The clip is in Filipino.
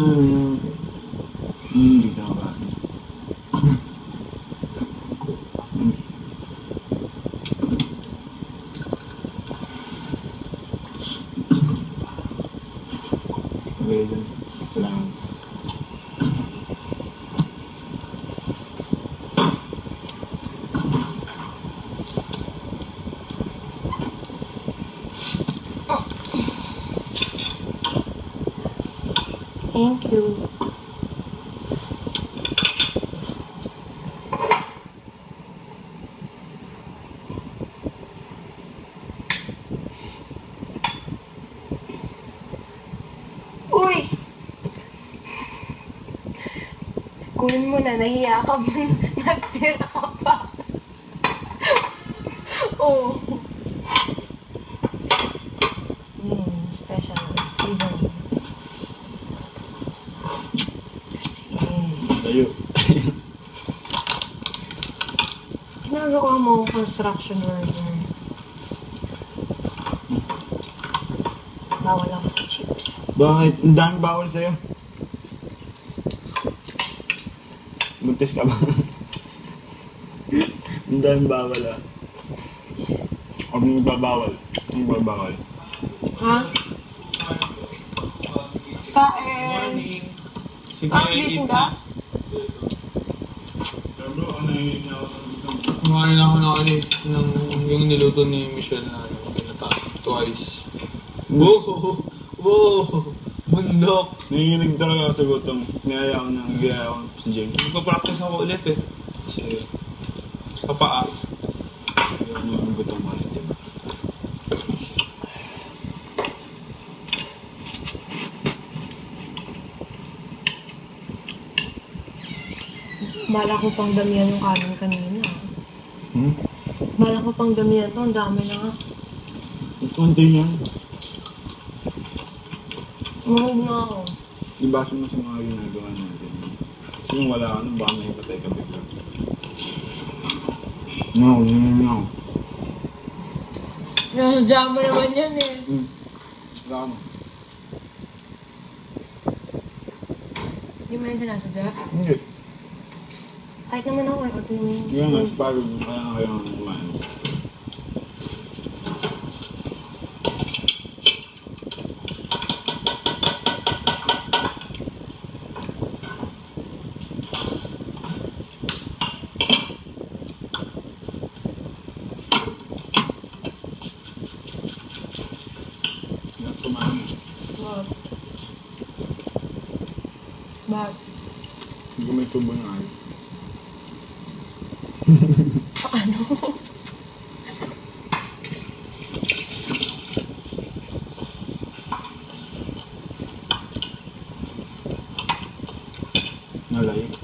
Hmm, hindi ka ba? Okay, dun. Salamat. Thank you. Uy! Kunin mo na, nahiya ka ba? Nagtira ka pa. oh. Tayo. Ginagawa mo construction worker. Bawal ako sa chips. Bakit? Ang daming bawal sa'yo. Buntis ka ba? Ang daming bawal ah. Huwag mo babawal. Ang babawal. Ha? Kain! Sige, Ah, gising ka? Kumain ako ng ano eh, ng yung niluto ni Michelle na ano, pinata twice. Wow! Wow! Bundok! Nanginginig talaga ako sa gutom. Niyaya ko na, nagaya ko si James. Nagpa-practice ako ulit eh. Kasi, Sa paa. mo yung gutom ko rin, Bala ko pang damihan yung kanin kanina. Hmm? Bala ko pang damihan to, ang dami na nga. Ang konti yan. Mahog na ako. Ibasa mo sa mga ginagawa natin. Kasi kung wala ka nun, baka may patay ka bigla. No, no, no, no. Nasadya mo naman yan eh. Hmm. Mo. Hindi mo yan sinasadya. Hindi. Kahit naman ako eh, pati yung... Nga, pagod. Kaya nga kaya nga kumain. Kaya kumain. Bakit? Bakit? Hindi ko may tubo na ay. Paano? Nalay.